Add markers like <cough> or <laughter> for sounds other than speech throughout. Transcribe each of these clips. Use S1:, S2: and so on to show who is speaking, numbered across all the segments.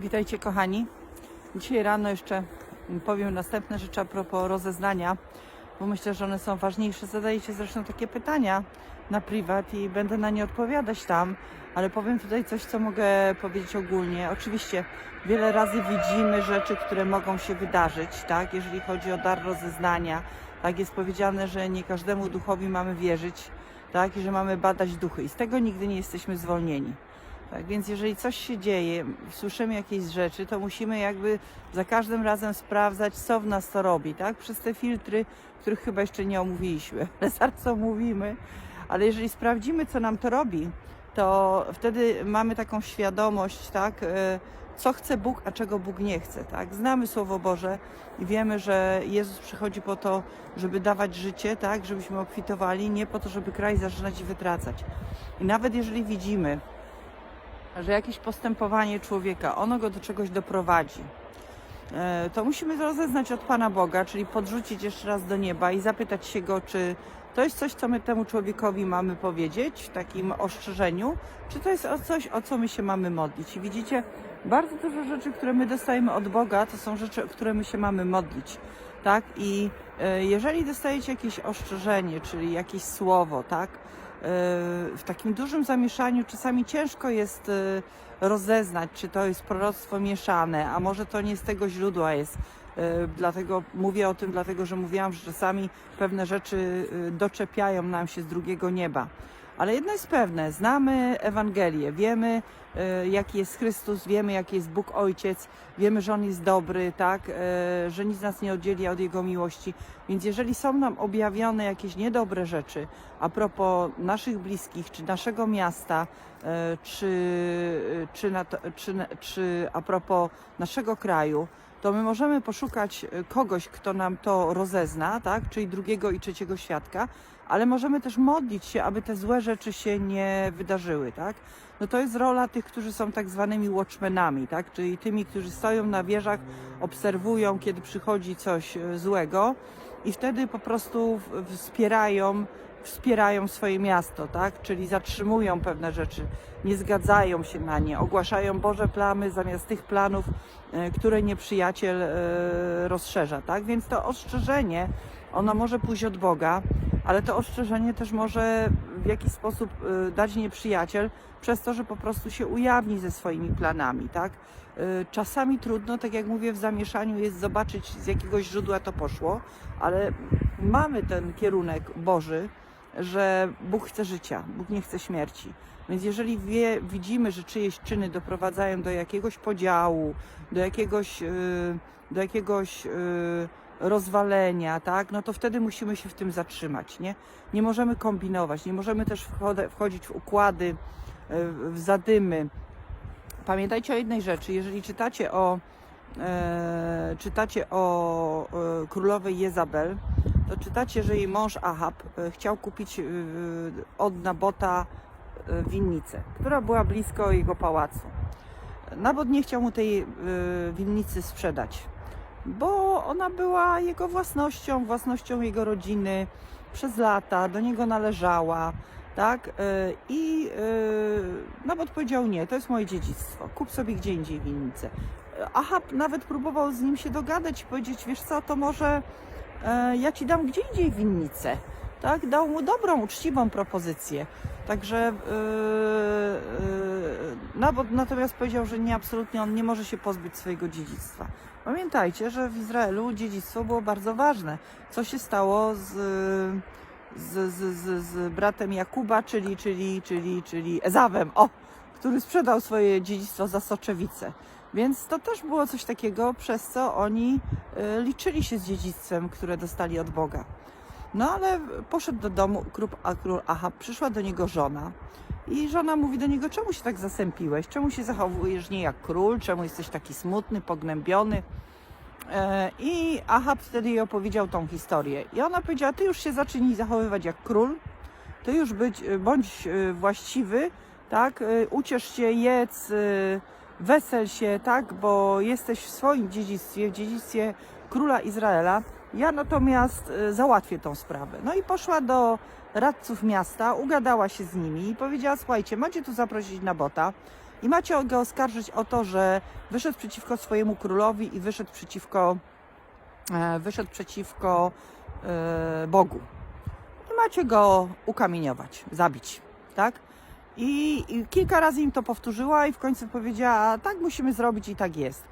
S1: Witajcie kochani. Dzisiaj rano jeszcze powiem następne rzeczy a propos rozeznania, bo myślę, że one są ważniejsze. Zadajecie zresztą takie pytania na prywat i będę na nie odpowiadać tam, ale powiem tutaj coś, co mogę powiedzieć ogólnie. Oczywiście wiele razy widzimy rzeczy, które mogą się wydarzyć, tak? Jeżeli chodzi o dar rozeznania, tak jest powiedziane, że nie każdemu duchowi mamy wierzyć, tak? I że mamy badać duchy i z tego nigdy nie jesteśmy zwolnieni. Tak więc jeżeli coś się dzieje, słyszymy jakieś rzeczy, to musimy jakby za każdym razem sprawdzać, co w nas to robi, tak? Przez te filtry, których chyba jeszcze nie omówiliśmy, <laughs> ale zaraz omówimy. Ale jeżeli sprawdzimy, co nam to robi, to wtedy mamy taką świadomość, tak? e, Co chce Bóg, a czego Bóg nie chce, tak? Znamy Słowo Boże i wiemy, że Jezus przychodzi po to, żeby dawać życie, tak? Żebyśmy obfitowali, nie po to, żeby kraj zaczynać i wytracać. I nawet jeżeli widzimy, że jakieś postępowanie człowieka, ono go do czegoś doprowadzi, e, to musimy rozeznać od Pana Boga, czyli podrzucić jeszcze raz do nieba i zapytać się go, czy to jest coś, co my temu człowiekowi mamy powiedzieć w takim ostrzeżeniu, czy to jest coś, o co my się mamy modlić. I widzicie, bardzo dużo rzeczy, które my dostajemy od Boga, to są rzeczy, o które my się mamy modlić. Tak? I e, jeżeli dostajecie jakieś ostrzeżenie, czyli jakieś słowo, tak? E, w takim dużym zamieszaniu czasami ciężko jest e, rozeznać, czy to jest proroctwo mieszane, a może to nie z tego źródła jest. E, Dlatego mówię o tym, dlatego że mówiłam, że czasami pewne rzeczy doczepiają nam się z drugiego nieba. Ale jedno jest pewne, znamy Ewangelię, wiemy e, jaki jest Chrystus, wiemy jaki jest Bóg Ojciec, wiemy, że On jest dobry, tak, e, że nic nas nie oddzieli od Jego miłości. Więc jeżeli są nam objawione jakieś niedobre rzeczy a propos naszych bliskich, czy naszego miasta, e, czy, czy, na to, czy, czy a propos naszego kraju, to my możemy poszukać e, kogoś, kto nam to rozezna, tak? czyli drugiego i trzeciego świadka, ale możemy też modlić się, aby te złe rzeczy się nie wydarzyły. Tak? No to jest rola tych, którzy są tak zwanymi watchmenami, tak? czyli tymi, którzy stoją na wieżach, obserwują, kiedy przychodzi coś e, złego i wtedy po prostu wspierają wspierają swoje miasto, tak? Czyli zatrzymują pewne rzeczy, nie zgadzają się na nie, ogłaszają Boże plamy zamiast tych planów, e, które nieprzyjaciel e, rozszerza, tak? Więc to ostrzeżenie, ono może pójść od Boga, ale to ostrzeżenie też może w jakiś sposób e, dać nieprzyjaciel przez to, że po prostu się ujawni ze swoimi planami, tak? E, Czasami trudno, tak jak mówię, w zamieszaniu jest zobaczyć z jakiegoś źródła to poszło, ale mamy ten kierunek Boży, że Bóg chce życia, Bóg nie chce śmierci. Więc jeżeli wie, widzimy, że czyjeś czyny doprowadzają do jakiegoś podziału, do jakiegoś, yy, do jakiegoś rozwalenia, tak, no to wtedy musimy się w tym zatrzymać, nie? Nie możemy kombinować, nie możemy też wchodzić w układy, yy, w zadymy. Pamiętajcie o jednej rzeczy, jeżeli czytacie o, e, czytacie o e, królowej Jezabel, to czytacie, że jej mąż Ahab e, chciał kupić e, od Nabota e, winnicę, która była blisko jego pałacu. Nabot nie chciał mu tej e, winnicy sprzedać, bo ona była jego własnością, własnością jego rodziny przez lata, do niego należała. Tak? E, I e, Nabot powiedział nie, to jest moje dziedzictwo, kup sobie gdzie indziej winnicę. Ahab nawet próbował z nim się dogadać i powiedzieć, wiesz co, to może e, ja ci dam gdzie indziej winnicę. Tak? Dał mu dobrą, uczciwą propozycję. Także e, e, Nabot natomiast powiedział, że nie, absolutnie on nie może się pozbyć swojego dziedzictwa. Pamiętajcie, że w Izraelu dziedzictwo było bardzo ważne. Co się stało z, z, z, z, z bratem Jakuba, czyli, czyli, czyli, czyli Ezawem, o, który sprzedał swoje dziedzictwo za soczewicę. Więc to też było coś takiego, przez co oni y, liczyli się z dziedzictwem, które dostali od Boga. No ale poszedł do domu król, a król Ahab, przyszła do niego żona i żona mówi do niego, czemu się tak zasępiłeś, czemu się zachowujesz nie jak król, czemu jesteś taki smutny, pognębiony. E, I Ahab wtedy jej opowiedział tą historię. I ona powiedziała, ty już się zacznij zachowywać jak król, ty już być, bądź e, właściwy, tak, e, uciesz się, jedz, e, wesel się, tak, bo jesteś w swoim dziedzictwie, w dziedzictwie króla Izraela. Ja natomiast e, załatwię tą sprawę. No i poszła do radców miasta, ugadała się z nimi i powiedziała, słuchajcie, macie tu zaprosić Nabota, I macie go oskarżyć o to, że wyszedł przeciwko swojemu królowi i wyszedł przeciwko, e, wyszedł przeciwko e, Bogu. I macie go ukamieniować, zabić, tak? I, I kilka razy im to powtórzyła i w końcu powiedziała, tak musimy zrobić i tak jest.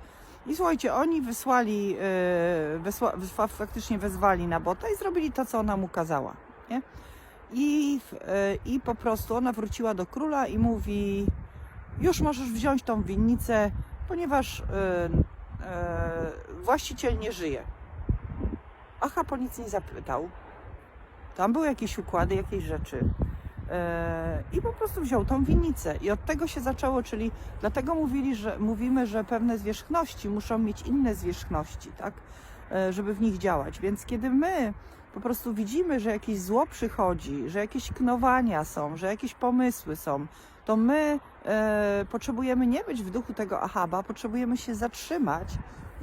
S1: I słuchajcie, oni wysłali, e, wysła, faktycznie wezwali na bota i zrobili to, co ona mu kazała. Nie? I, e, I po prostu ona wróciła do króla i mówi, już możesz wziąć tą winnicę, ponieważ e, właściciel nie żyje. Aha, po nic nie zapytał. Tam były jakieś układy, jakieś rzeczy. E, I po prostu wziął tą winnicę. I od tego się zaczęło, czyli dlatego mówili, że, mówimy, że pewne zwierzchności muszą mieć inne zwierzchności, tak? E, Żeby w nich działać. Więc kiedy my po prostu widzimy, że jakieś zło przychodzi, że jakieś knowania są, że jakieś pomysły są, to my e, potrzebujemy nie być w duchu tego Ahaba, potrzebujemy się zatrzymać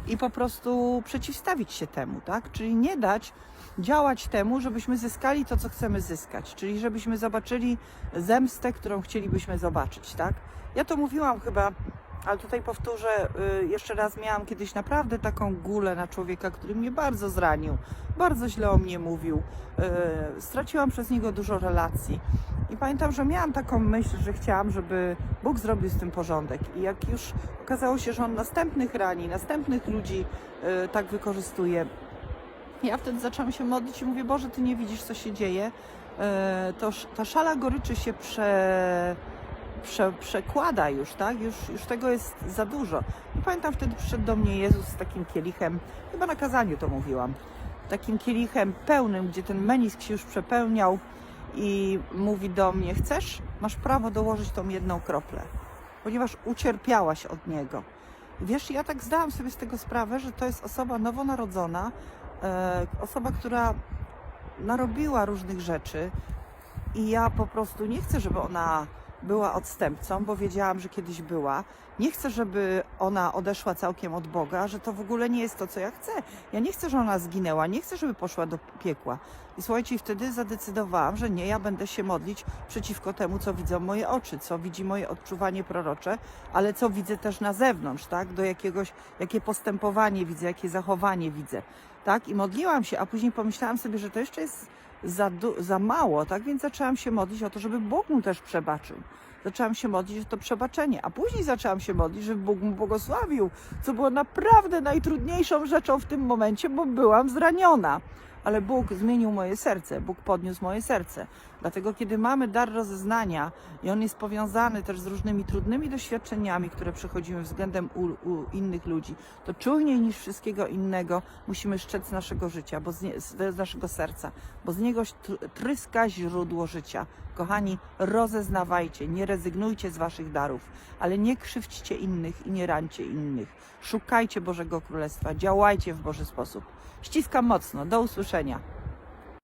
S1: i po prostu przeciwstawić się temu, tak? Czyli nie dać działać temu, żebyśmy zyskali to, co chcemy zyskać, czyli żebyśmy zobaczyli zemstę, którą chcielibyśmy zobaczyć, tak? Ja to mówiłam chyba, ale tutaj powtórzę, y, jeszcze raz miałam kiedyś naprawdę taką gulę na człowieka, który mnie bardzo zranił, bardzo źle o mnie mówił. Y, Straciłam przez niego dużo relacji. I pamiętam, że miałam taką myśl, że chciałam, żeby Bóg zrobił z tym porządek. I jak już okazało się, że on następnych rani, następnych ludzi y, tak wykorzystuje, ja wtedy zaczęłam się modlić i mówię, Boże, Ty nie widzisz, co się dzieje. To, ta szala goryczy się prze, prze, przekłada już, tak? Już, już tego jest za dużo. I pamiętam, wtedy przyszedł do mnie Jezus z takim kielichem, chyba na kazaniu to mówiłam, takim kielichem pełnym, gdzie ten menisk się już przepełniał i mówi do mnie, chcesz? Masz prawo dołożyć tą jedną kroplę, ponieważ ucierpiałaś od niego. Wiesz, ja tak zdałam sobie z tego sprawę, że to jest osoba nowonarodzona, e, osoba, która narobiła różnych rzeczy i ja po prostu nie chcę, żeby ona była odstępcą, bo wiedziałam, że kiedyś była. Nie chcę, żeby ona odeszła całkiem od Boga, że to w ogóle nie jest to, co ja chcę. Ja nie chcę, żeby ona zginęła, nie chcę, żeby poszła do piekła. I słuchajcie, wtedy zadecydowałam, że nie, ja będę się modlić przeciwko temu, co widzą moje oczy, co widzi moje odczuwanie prorocze, ale co widzę też na zewnątrz, tak? Do jakiegoś, jakie postępowanie widzę, jakie zachowanie widzę, tak? I modliłam się, a później pomyślałam sobie, że to jeszcze jest za, za mało, tak? Więc zaczęłam się modlić o to, żeby Bóg mu też przebaczył. Zaczęłam się modlić o to przebaczenie, a później zaczęłam się modlić, żeby Bóg mu błogosławił, co było naprawdę najtrudniejszą rzeczą w tym momencie, bo byłam zraniona. Ale Bóg zmienił moje serce, Bóg podniósł moje serce. Dlatego, kiedy mamy dar rozeznania i on jest powiązany też z różnymi trudnymi doświadczeniami, które przechodzimy względem u, u innych ludzi, to czujniej niż wszystkiego innego musimy szczec naszego życia, bo z, nie, z naszego serca, bo z niego tr- tryska źródło życia. Kochani, rozeznawajcie, nie rezygnujcie z waszych darów, ale nie krzywdźcie innych i nie rańcie innych. Szukajcie Bożego Królestwa, działajcie w Boży sposób. Ściskam mocno, do usłyszenia. завершення.